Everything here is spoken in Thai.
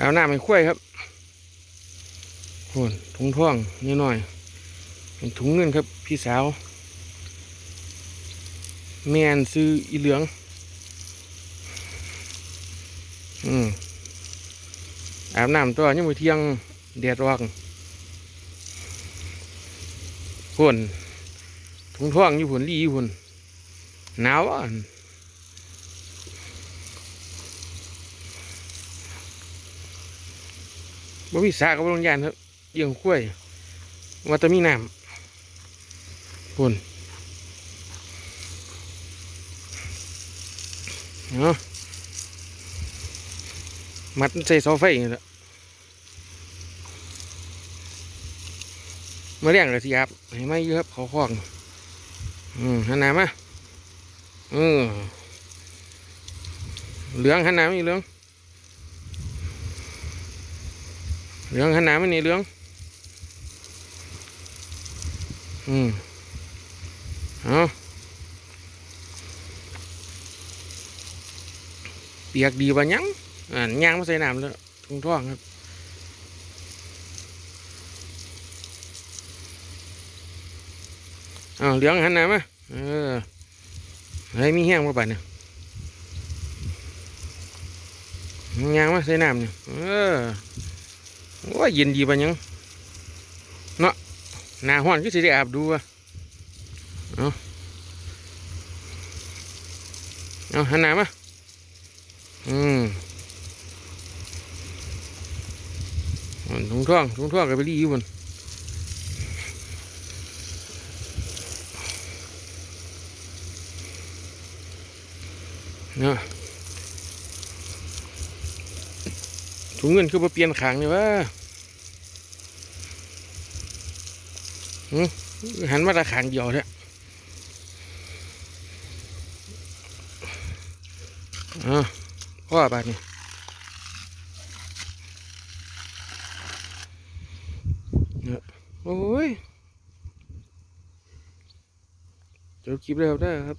เอาหน้าไม่คุ้ยครับโหนถุงท่องนิดหน่อยเป็นถุงเงินครับ พี่สาว แมนซื้ออีเหลือง อืมอาบน้ำตัวยังมือเที่ยงแดดร้อนพุ่นถุงท่องอยู่พุ่นรีอยู่พุ่นหนาวอะ บ่มีสากับโรงยานครับเยี่ยงคุ้วยว่าแตมีน้ำพุ่นเนาะมัดใส่เสาไฟนี่แหละมาเลี้ยงเลยสิครับให้ไม่เยอะครับเขาคอกอืมหันหน้ามาอืมเหลืองหันหน้ามาอีเหลือง เหลืองหันหน้ามานี่เหลืองอืมเอาเปียกดีปะยังอ่ายางมาใส่น้ำแล้วทุ่งท่องครับเอาเหลืองหันหน้ามาเออให้มีแห้งมาป่ะเนี่ยยางมาใส่น้ำเนี่ยเออ โอ้ยเย็นดีปะยังเนาะหน้าห้อนก็สิได้อาบดูอะเอาเอาหันหน้ามาอืมอ่าถุงท่องถุงท่องกับไปรีอยู่บนเนาะถุงเงินคือมาเปลี่ยนขางเนี่ยวะ หันมาตะขางเดียวเถอะอ่าพ่อบาดนี่โอ้ยจบคลิปแล้วได้ครับ